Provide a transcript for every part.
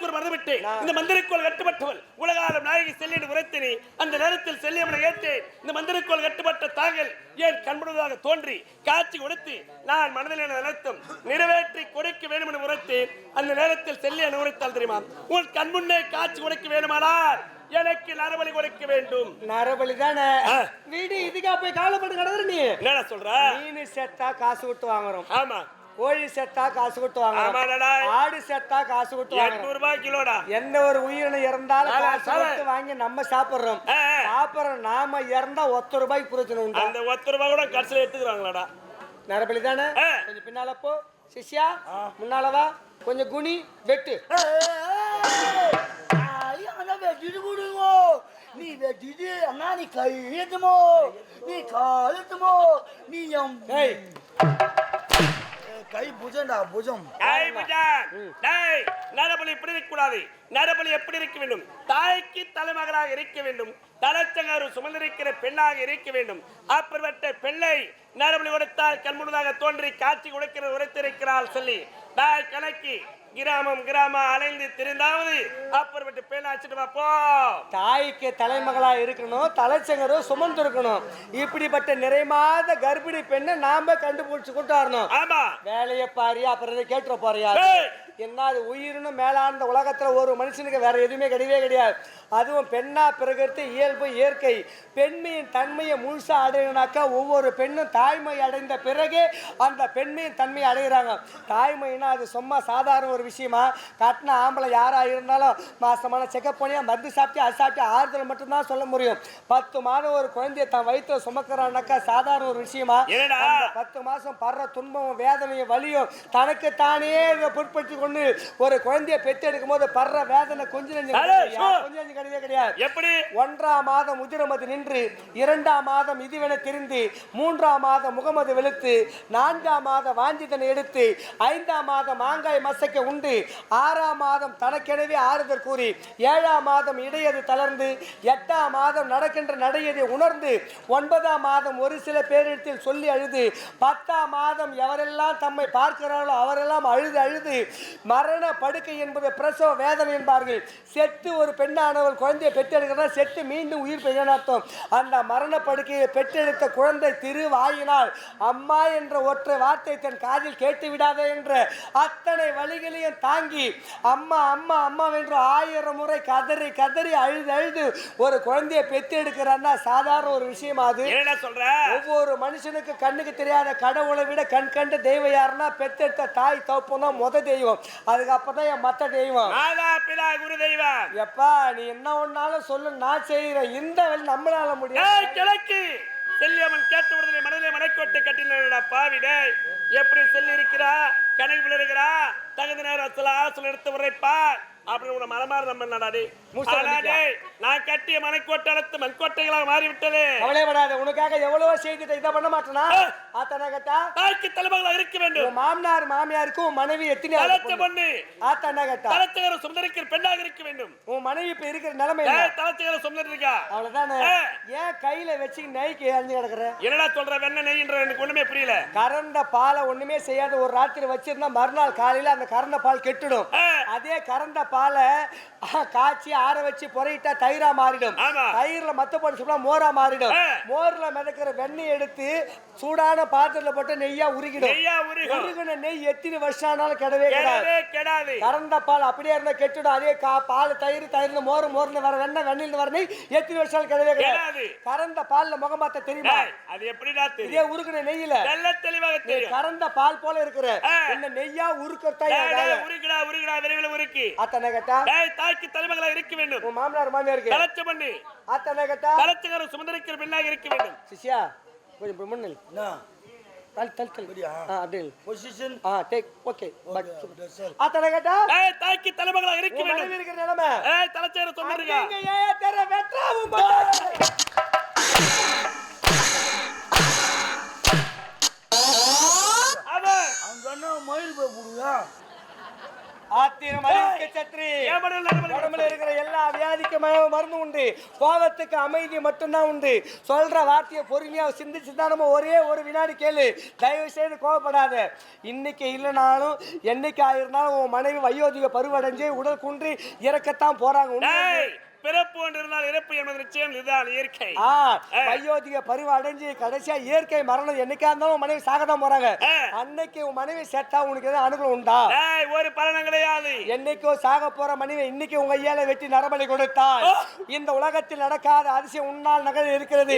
கூற மறந்துவிட்டு இந்த மந்திரக்கோள் கட்டுப்பட்டவள். உலகாலம் நாயகி செல்லின்னு உரைத்தினி அந்த நேரத்தில் செல்லியம்மனை ஏற்று இந்த மந்திரக்கோள் கட்டுப்பட்ட தாங்கள் ஏன் கண்படுவதாக தோன்றி காட்சி கொடுத்து நான் மனதில் என நினைத்தும் நிறைவேற்றி கொடுக்க வேண்டும் என உரைத்தேன். அந்த நேரத்தில் செல்லியன் உரைத்தால் தெரியுமா? உன் கண் முன்னே காட்சி கொடுக்க வேண்டுமானால் எனக்கு நரபலி கொடுக்க வேண்டும். நரபலி தானே. வீடு இதுக்கா போய் காலப்பட்டு கிடக்குற நீ? என்னடா சொல்ற? மீன் செத்தா காசு கொடுத்து வாங்குறோம். ஆமா. கோழி செத்தா காசு கொடுத்து ஆடு செத்தா காசு கொடுத்து எட்நூறு ரூபாய் கிலோடா. எந்த ஒரு உயிரினம் இறந்தாலும் காசு. கொடுத்து வாங்கி நம்ம சாப்பிடுறோம். சாப்பிடுறோம் நாம இறந்தா ஒத்த ரூபாய்க்கு பிரச்சனை உண்டு. அந்த ஒத்த ரூபாய் கூட கடைசியில் எடுத்துக்கிறாங்களாடா. நரபலி தானே. கொஞ்சம் பின்னால போ. சிஷ்யா முன்னால வா. கொஞ்சம் குனி வெட்டு. நீ வெட்டிட்டு அண்ணா நீ கை ஏத்துமோ நீ கால் ஏத்துமோ நீ ஏய். கை புஜம்டா புஜம். டேய் மச்சான், டேய், நரபலி இப்படி இருக்க கூடாது நரபலி எப்படி இருக்க வேண்டும்? தாய்க்கு தலைமகளாக இருக்க வேண்டும். தலைச்சங்காரு சுமந்திருக்கிற பெண்ணாக இருக்க வேண்டும். அப்படிப்பட்ட பெண்ணை நரபலி கொடுத்தால் கண்முன்னதாக தோன்றி காட்சி கொடுக்கிற உரைத்திருக்கிறாள் சொல்லி. தாய் கணக்கு. கிராமம் கிராமம் அலைந்து திரிந்தாவது. அழைச்சிட்டு வா போ. தாய்க்கு தலைமகளா இருக்கணும் தலைச்சங்கரும் சுமந்து இருக்கணும். இப்படிப்பட்ட நிறைமாத கர்ப்பிணி பெண்ணை நாம கண்டுபிடிச்சு கொண்டு வரணும் ஆமா. வேலையை பாரு அப்புறம் கேட்டுற போறியா. என்ன அது உயிரினும் மேலான உலகத்துல ஒரு மனுஷனுக்கு வேற எதுவுமே கிடையவே கிடையாது. அதுவும் பெண்ணா பிறகு இயல்பு இயற்கை. பெண்மையின் தன்மையை முழுசா அடையணும்னாக்கா ஒவ்வொரு பெண்ணும் தாய்மை அடைந்த பிறகே அந்த பெண்மையின் தன்மையை அடைகிறாங்க. தாய்மைனா அது சும்மா சாதாரண ஒரு விஷயமா. கட்டின ஆம்பளை யாரா இருந்தாலும் மாசமான செக்கப் பண்ணியா மருந்து சாப்பிட்டு அது சாப்பிட்டு ஆறுதல் மட்டும்தான் சொல்ல முடியும். பத்து மாதம் ஒரு குழந்தைய தன் வயிற்றுல சுமக்கிறான்னாக்கா சாதாரண ஒரு விஷயமா. பத்து மாசம் படுற துன்பமும் வேதனையும் வலியும் தனக்கு தானே பொருட்படுத்தி கொண்டு ஒரு குழந்தைய பெத்தெடுக்கும் போது படுற வேதனை கொஞ்சம். கொஞ்சம் கிடையவே கிடையாது. எப்படி? ஒன்றாம் மாதம் உதிரமது நின்று இரண்டாம் மாதம் இதுவென திரிந்து மூன்றாம் மாதம் முகமது வெளுத்து நான்காம் மாதம் வாஞ்சிதனை எடுத்து ஐந்தாம் மாதம் மாங்காய் மசக்க உண்டு ஆறாம் மாதம் தனக்கெனவே ஆறுதல் கூறி ஏழாம் மாதம் இடையது தளர்ந்து எட்டாம் மாதம் நடக்கின்ற நடையதை உணர்ந்து ஒன்பதாம் மாதம் ஒரு சில பேரிடத்தில் சொல்லி அழுது பத்தாம் மாதம் எவரெல்லாம் தம்மை பார்க்கிறார்களோ அவரெல்லாம் அழுது அழுது மரண படுக்கை என்பது பிரசவ வேதனை என்பார்கள். செத்து ஒரு பெண்ணானவள் குழந்தையை பெற்றெடுக்கிறதா? செத்து மீண்டும் உயிர் பெய்யணும் அர்த்தம். அந்த மரண படுக்கையை பெற்றெடுத்த குழந்தை திருவாயினால் அம்மா என்ற ஒற்றை வார்த்தை தன் காதில் கேட்டு விடாதே என்ற அத்தனை வழிகளையும் தாங்கி அம்மா அம்மா அம்மா என்று ஆயிரம் முறை கதறி கதறி அழுது அழுது ஒரு குழந்தையை பெற்றெடுக்கிறான்னா சாதாரண ஒரு விஷயம் அது. என்னடா சொல்ற? ஒவ்வொரு மனுஷனுக்கு கண்ணுக்கு தெரியாத கடவுளை விட கண் கண்ட தெய்வம் யாருன்னா பெத்தெடுத்த தாய் தோப்பம் தான் முத தெய்வம். அதுக்கப்புறம் தான் என் மத்த தெய்வம். பிதா குரு தெய்வம் எப்பா நீ என்ன ஒன்னாலும் சொல்லு நான் செய்யறேன் இந்த வேலை நம்மளால முடியும் கிழக்கு. செல்லியம்மன் கேட்டு விடுதலை மனதிலே மனைக்கோட்டை கட்டினா பாவி டேய் எப்படி செல்லி இருக்கிறா கணக்கு இருக்கிறா? தகுந்த நேரம் சில ஆலோசனை எடுத்து உரைப்பா அப்படின்னு உன மனமாறு நம்ம நடாடி. நான் கட்டிய மனைக்கோட்டை அழைத்து மண்கோட்டைகளாக மாறிவிட்டது. கவலைப்படாத உனக்காக எவ்வளவோ செய்துட்டு இதை பண்ண மாட்டேனா. ஆத்தனா கேட்டா தாய்க்கு தலைமகளாக இருக்க வேண்டும். மாமனார் மாமியாருக்கு உன் மனைவி எத்தனை தலைச்ச பொண்ணு? ஆத்தனா கேட்டா தலைச்சகர சுந்தரிக்கிற பெண்ணாக இருக்க வேண்டும். உன் மனைவி இப்ப இருக்கிற நிலைமை தலைச்சகர சுந்தரி இருக்கா? அவ்வளவுதானே. ஏன் கையில வச்சு நைக்கு அழிஞ்சு கிடக்குற? என்னடா சொல்ற வெண்ணெய் நெய்ன்ற எனக்கு ஒண்ணுமே புரியல. கறந்த பாலை ஒண்ணுமே செய்யாத ஒரு ராத்திரி வச்சிருந்தா மறுநாள் காலையில அந்த கறந்த பால் கெட்டுடும். அதே கறந்த பாலை காய்ச்சி ஆற வச்சு பொறையிட்டா தயிரா மாறிடும். தயிர்ல மத்த போட்டு சும்மா மோரா மாறிடும். மோர்ல மிதக்கிற வெண்ணெய் எடுத்து சூடான பாத்திரத்துல போட்டு நெய்யா உருகிடும். உருகின நெய் எத்தனை வருஷம் ஆனாலும் கிடவே கெடாது. கறந்த பால் அப்படியே இருந்தா கெட்டுடும். அதே கா பால் தயிர் தயிர்ல மோர் மோர்ல வர வெண்ணெய் வெண்ணில வர நெய் எத்தனை வருஷம் கிடவே கிடாது. கிடையாது கறந்த பால்ல முகமாத்த தெரியுமா? அது எப்படிடா இதே உருகின நெய்யில. தெளிவாக தெரியும். கறந்த பால் போல இருக்கிற. இந்த நெய்யா உருக்கறதா. உருக்குடா உருக்குடா விரைவில் உருக்கு. அத்தனை கேட்டா? தாய்க்கு தலைமகளா இருக்க வேண்டும். உன் மாமனார் மாமியாருக்கு. தலைச்ச பண்ணி. அத்தனை கேட்டா தலைச்சகர சுமந்திரிக்கிற பெண்ணாக இருக்க வேண்டும். சிஷ்யா கொஞ்சம் முன்னல் தல் தல் தல் அப்படியா? பொசிஷன் ஆ டேக் ஓகே பட். அத்தனை கேட்டா டேய் தாய்க்கு தலைமகளா இருக்க வேண்டும். இருக்கிற நிலைமை. ஏய் தலைச்சகர சுமந்திரிக்கா அங்கங்க ஏன் தெர போட்டாச்சு. அவன் சொன்னா மயில் போய் போடுவா. ஆத்திரம் அழிக்க சத்ரி. உடம்புல இருக்கிற எல்லா வியாதி நோய்க்கு ம- மருந்து உண்டு. கோபத்துக்கு அமைதி மட்டும்தான் உண்டு. சொல்ற வார்த்தையை பொறுமையா சிந்திச்சு தான் நம்ம ஒரே ஒரு வினாடி கேளு. தயவு செய்து கோவப்படாத இன்னைக்கு இல்லைனாலும் என்னைக்கு ஆயிருந்தாலும் உன் மனைவி வயோதிக பருவடைஞ்சு உடல் குன்றி இறக்கத்தான் போறாங்க. பிறப்பு ஒன்று இருந்தால் இறப்பு என்பது நிச்சயம் இதுதான் இயற்கை. வயோதிக பருவம் அடைஞ்சு கடைசியா இயற்கை மரணம் என்னைக்கா இருந்தாலும் உன் மனைவி சாக தான் போறாங்க. அன்னைக்கு உன் மனைவி செத்தா உனக்கு எதாவது அனுகூலம் உண்டா? ஒரு பலனும் கிடையாது. என்னைக்கோ சாக போற மனைவி இன்னைக்கு உங்க ஐயால வெட்டி நரபலி கொடுத்தால்! இந்த உலகத்தில் நடக்காத அதிசயம் உன்னால் நகர் இருக்கிறது.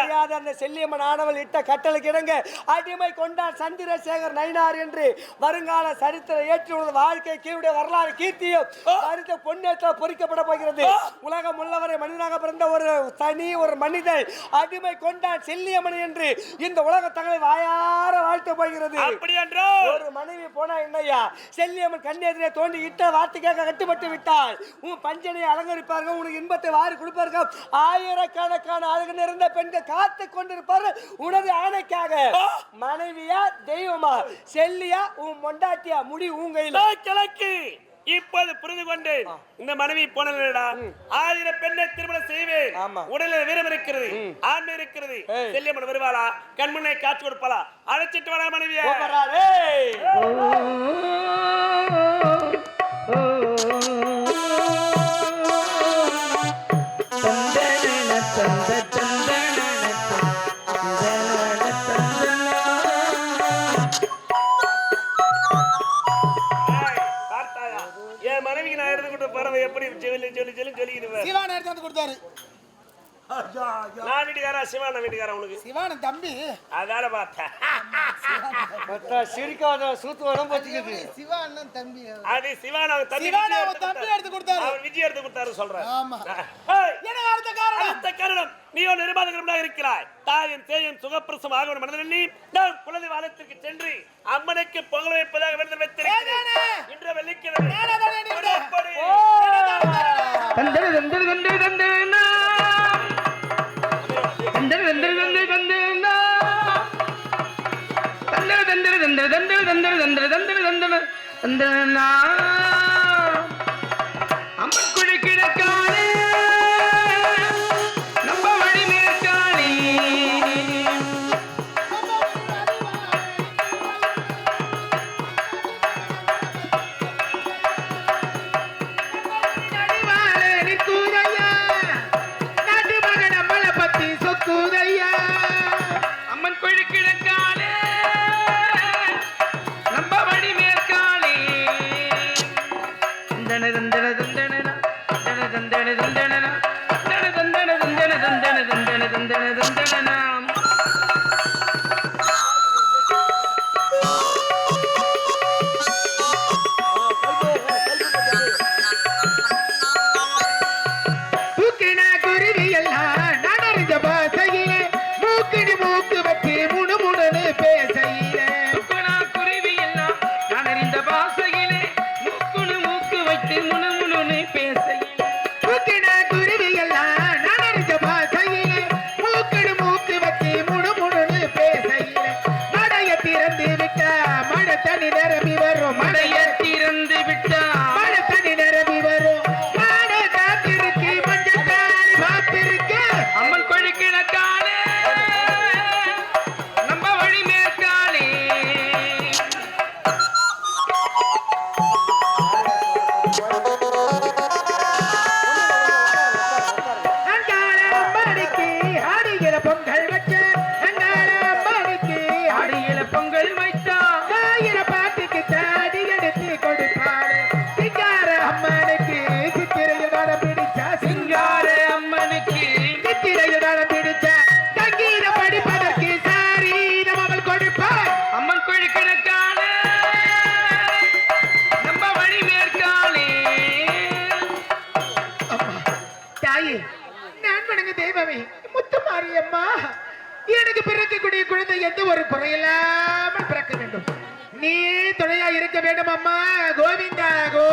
தெரியாத அந்த செல்லியம்மன் ஆனவள் இட்ட கட்டளைக்கு இணங்க அடிமை கொண்டார் சந்திரசேகர் நயினார் என்று வருங்கால சரித்திர ஏற்றி உனது வாழ்க்கை கீழுடைய வரலாறு கீர்த்தியும் சரித்த பொன்னேற்ற பொறிக்கப்பட போகிறது. உலகம் உள்ளவரை மனிதனாக பிறந்த ஒரு தனி ஒரு மனிதன் அடிமை கொண்டான் செல்லியம்மன் என்று இந்த உலக தங்களை வாயார வாழ்த்த போகிறது. அப்படி என்றோ ஒரு மனைவி போனா என்னய்யா? செல்லியம்மன் கண்ணெதிரே தோண்டி இட்ட வார்த்தைக்காக கட்டுப்பட்டு விட்டால் உன் பஞ்சனை அலங்கரிப்பார்கள் உனக்கு இன்பத்தை வாரி கொடுப்பார்கள். ஆயிரக்கணக்கான அழகு நிறைந்த பெண்கள் காத்து கொண்டிருப்பார்கள் உனது ஆணைக்காக. மனைவியா தெய்வமா? செல்லியா உன் மொண்டாட்டியா முடி உன் கையில. கிழக்கு. இப்போது புரிந்து கொண்டேன் இந்த மனைவி போனடா ஆயிரம் பெண்ணை திருமணம் செய்வேன். உடலில் வீரம் இருக்கிறது ஆண்மை இருக்கிறது. செல்லியம்மன் வருவாளா? கண்முன்னே காட்சி கொடுப்பாளா? அழைச்சிட்டு வரா மனைவியா. நான் வீட்டுக்காரா சிவான வீட்டுக்காரா உனக்கு சிவான தம்பி அதான பார்த்தேன் மத்த சிரிக்காத சூத்து உடம்பு வச்சுக்குது சிவா அண்ணன் தம்பி அது சிவான அவன் தம்பி சிவான விஜய் அவன் எடுத்து தம்பி கொடுத்தாரு. எடுத்து கொடுத்தாரு. அவன் விஜய் எடுத்து கொடுத்தாரு சொல்றேன் ஆமா ஏய், எனக்கு அடுத்த காரணம் அடுத்த காரணம் நீயோ நிர்மாதகரமாக இருக்கிறாய் தாயும் தேயும் சுகப்பிரசம் ஆகவன் மனதில் நீ நான் சென்று அம்மனுக்கு பொங்கல் வைப்பதாக விருது வைத்திருக்கிறேன்? இன்று வெள்ளிக்கிழமை ஏதானே நீ விடு? புறப்படு. தந்தன தந்தன தந்தன தந்தனா தந்தன தந்தன தந்தன தந்தனா தந்தன எந்த ஒரு குறையில்லாமல் பிறக்க வேண்டும். நீ துணையா இருக்க வேண்டும் அம்மா கோவிந்தா கோ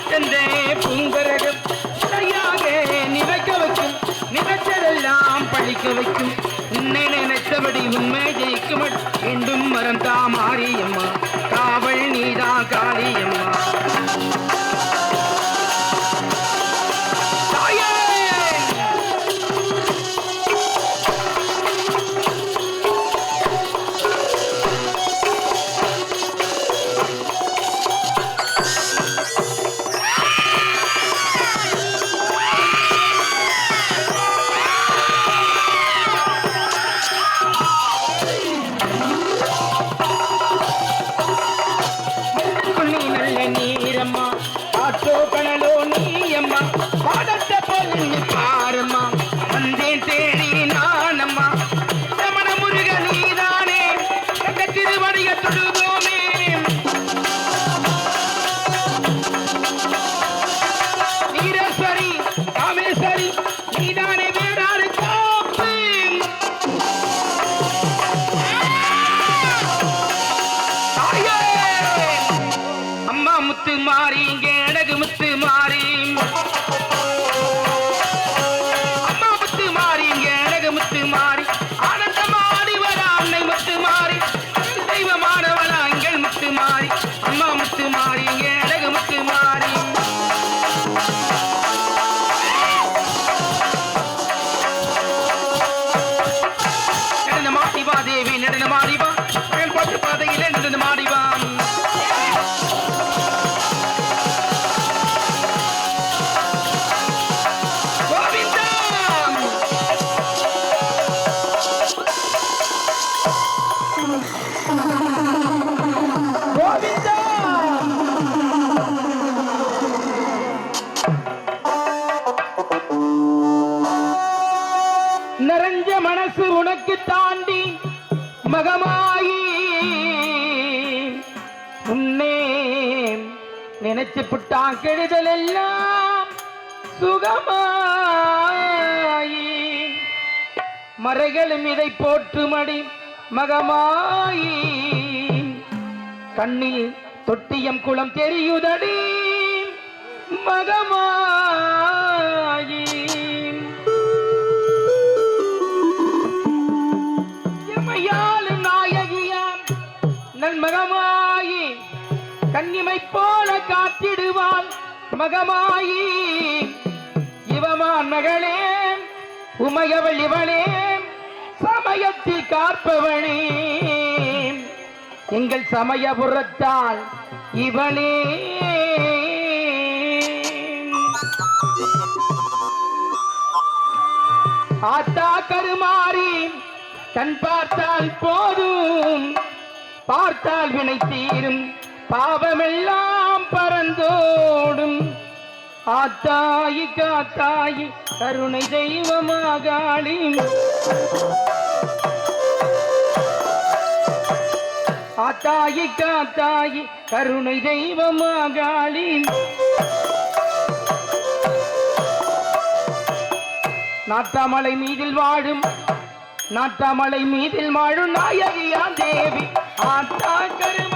சித்தந்தே நினைச்சு புட்டா கெடுதல் எல்லாம் சுகமாயி. மறைகளும் இதை போற்றுமடி மகமாயி. கண்ணில் தொட்டியம் குளம் தெரியுதடி மகமாயி. எமையாளு நாயகியாம் நன்மகமாயி. கண்ணிமை போல காத்திடுவாள் மகமாயி இவமான் மகளே உமையவள் இவளே சமயத்தில் காப்பவளே எங்கள் சமயபுரத்தால் இவளே ஆத்தா கருமாறி கண் பார்த்தால் போதும் பார்த்தால் வினை தீரும் பாவமெல்லாம் பறந்தோடும் ஆத்தாயி காத்தாயி கருணை தெய்வமாகாளி ஆத்தாயி காத்தாயி கருணை தெய்வமாகாளி நாட்டாமலை மீதில் வாழும் நாட்டாமலை மீதில் வாழும் நாயகியா தேவி. ஆத்தா கரு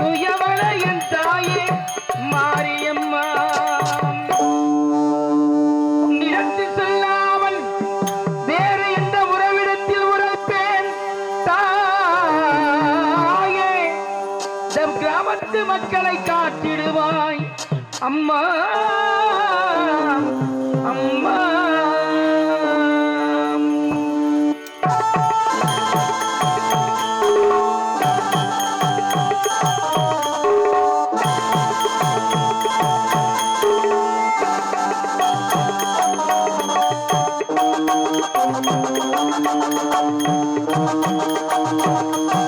துயவளையன் தாயே மாரியம்மா. உன்னிடத்தில் சொல்லாமல் வேறு எந்த உறவிடத்தில் உரைப்பேன் தாயே. நம் கிராமத்து மக்களை காட்டிடுவாய் அம்மா. Thank you.